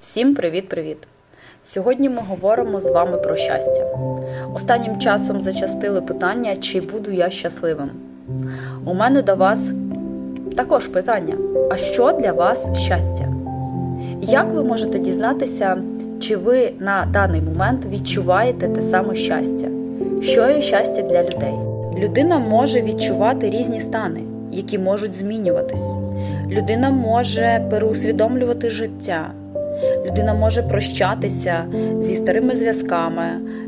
Всім привіт-привіт! Сьогодні ми говоримо з вами про щастя. Останнім часом зачастили питання, чи буду я щасливим. У мене до вас також питання: а що для вас щастя? Як ви можете дізнатися, чи ви на даний момент відчуваєте те саме щастя? Що є щастя для людей? Людина може відчувати різні стани, які можуть змінюватись. Людина може переусвідомлювати життя. Людина може прощатися зі старими зв'язками,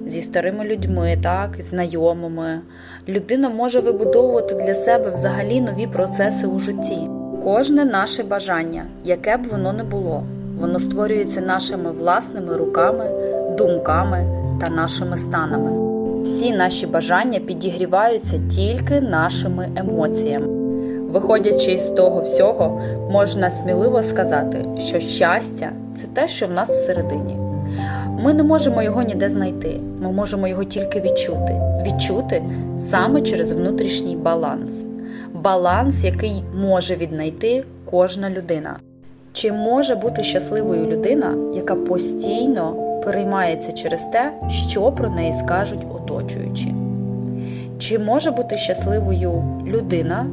зі старими людьми, так, знайомими. Людина може вибудовувати для себе взагалі нові процеси у житті. Кожне наше бажання, яке б воно не було, воно створюється нашими власними руками, думками та нашими станами. Всі наші бажання підігріваються тільки нашими емоціями. Виходячи із того всього, можна сміливо сказати, що щастя це те, що в нас всередині. Ми не можемо його ніде знайти, ми можемо його тільки відчути. Відчути саме через внутрішній баланс. Баланс, який може віднайти кожна людина. Чи може бути щасливою людина, яка постійно переймається через те, що про неї скажуть оточуючі? Чи може бути щасливою людина,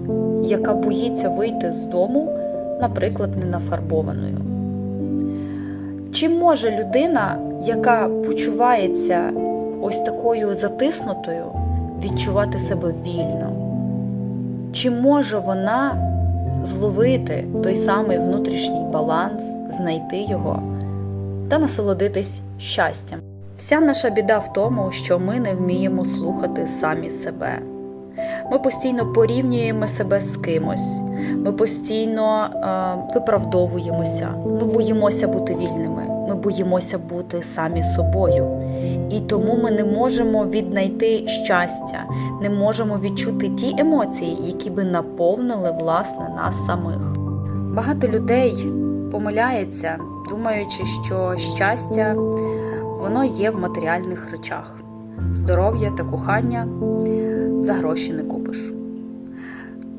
яка боїться вийти з дому, наприклад, ненафарбованою? Чи може людина, яка почувається ось такою затиснутою, відчувати себе вільно? Чи може вона зловити той самий внутрішній баланс, знайти його та насолодитись щастям? Вся наша біда в тому, що ми не вміємо слухати самі себе. Ми постійно порівнюємо себе з кимось, ми постійно е, виправдовуємося, ми боїмося бути вільними, ми боїмося бути самі собою. І тому ми не можемо віднайти щастя, не можемо відчути ті емоції, які би наповнили власне нас самих. Багато людей помиляється, думаючи, що щастя воно є в матеріальних речах. Здоров'я та кохання за гроші не купиш.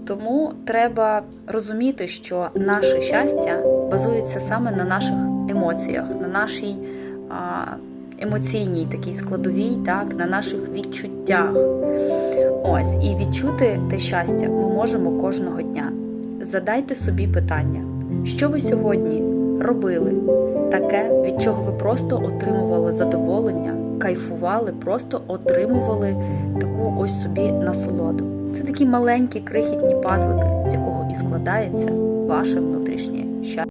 Тому треба розуміти, що наше щастя базується саме на наших емоціях, на нашій емоційній такій складовій, так, на наших відчуттях. Ось, і відчути те щастя ми можемо кожного дня. Задайте собі питання, що ви сьогодні робили таке, від чого ви просто отримували задоволення, кайфували, просто отримували таку ось собі насолоду. Це такі маленькі крихітні пазлики, з якого і складається ваше внутрішнє щастя.